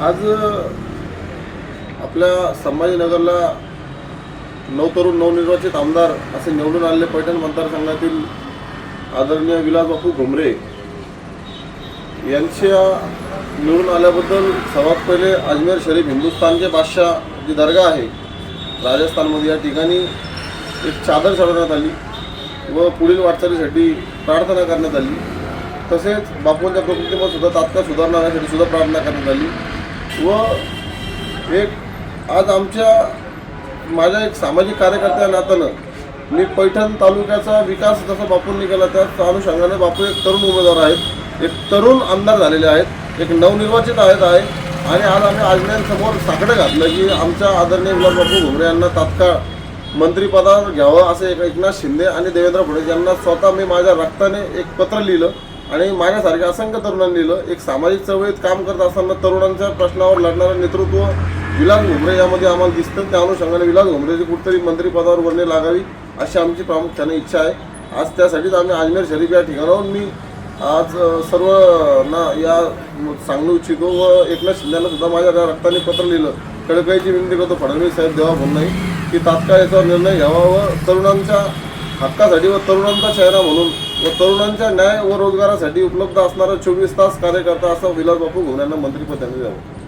आज आपल्या संभाजीनगरला नऊ तरुण नवनिर्वाचित आमदार असे निवडून आलेले पैठण मतदारसंघातील आदरणीय विलासबापू घुमरे यांच्या निवडून आल्याबद्दल सर्वात पहिले अजमेर शरीफ हिंदुस्थानचे बादशाह जी दर्गा आहे राजस्थानमध्ये या ठिकाणी एक चादर चढवण्यात आली व पुढील वाटचालीसाठी प्रार्थना करण्यात आली. तसेच बापूंच्या प्रकृतीमध्ये सुद्धा तात्काळ सुधारणा सुद्धा प्रार्थना करण्यात आली. व एक आज आमच्या माझ्या एक सामाजिक कार्यकर्त्या नात्यानं मी पैठण तालुक्याचा विकास जसा बापूंनी केला त्या अनुषंगाने बापू एक तरुण उमेदवार आहेत. एक तरुण आमदार झालेले आहेत. एक नवनिर्वाचित आहेत आहे. आणि आज आम्ही आजण्यांसमोर साकडं घातलं की आमच्या आदरणीय विलास बापू घुमरे यांना तात्काळ मंत्रिपदावर घ्यावं असं एक एकनाथ शिंदे आणि देवेंद्र फडणवीस यांना स्वतः मी माझ्या रक्ताने एक पत्र लिहिलं. आणि माझ्यासारख्या असंख्य तरुणांनी लिहिलं एक सामाजिक चळवळीत काम करत असताना तरुणांच्या प्रश्नावर लढणारं नेतृत्व विलास घुमरे यामध्ये आम्हाला दिसतं. त्या अनुषंगाने विलास घुमरेची कुठतरी मंत्रिपदावर वर्णे लागावी अशी आमची प्रामुख्याने इच्छा आहे. आज त्यासाठीच आम्ही अजमेर शरीफ या ठिकाणाहून मी आज सर्व सर्वांना या सांगू इच्छितो व एकनाथ शिंदेना सुद्धा माझ्या त्या रक्ताने पत्र लिहिलं. कळकळीची विनंती करतो फडणवीस साहेब देवा म्हणून नाही. की तात्काळ याच्यावर निर्णय घ्यावा व तरुणांच्या हक्कासाठी व तरुणांचा चेहरा म्हणून व तरुणांच्या न्याय व रोजगारासाठी उपलब्ध असणारा चोवीस तास कार्यकर्ता असा विलास बापू घुमऱ्यांना मंत्रिपद त्यांनी द्यावं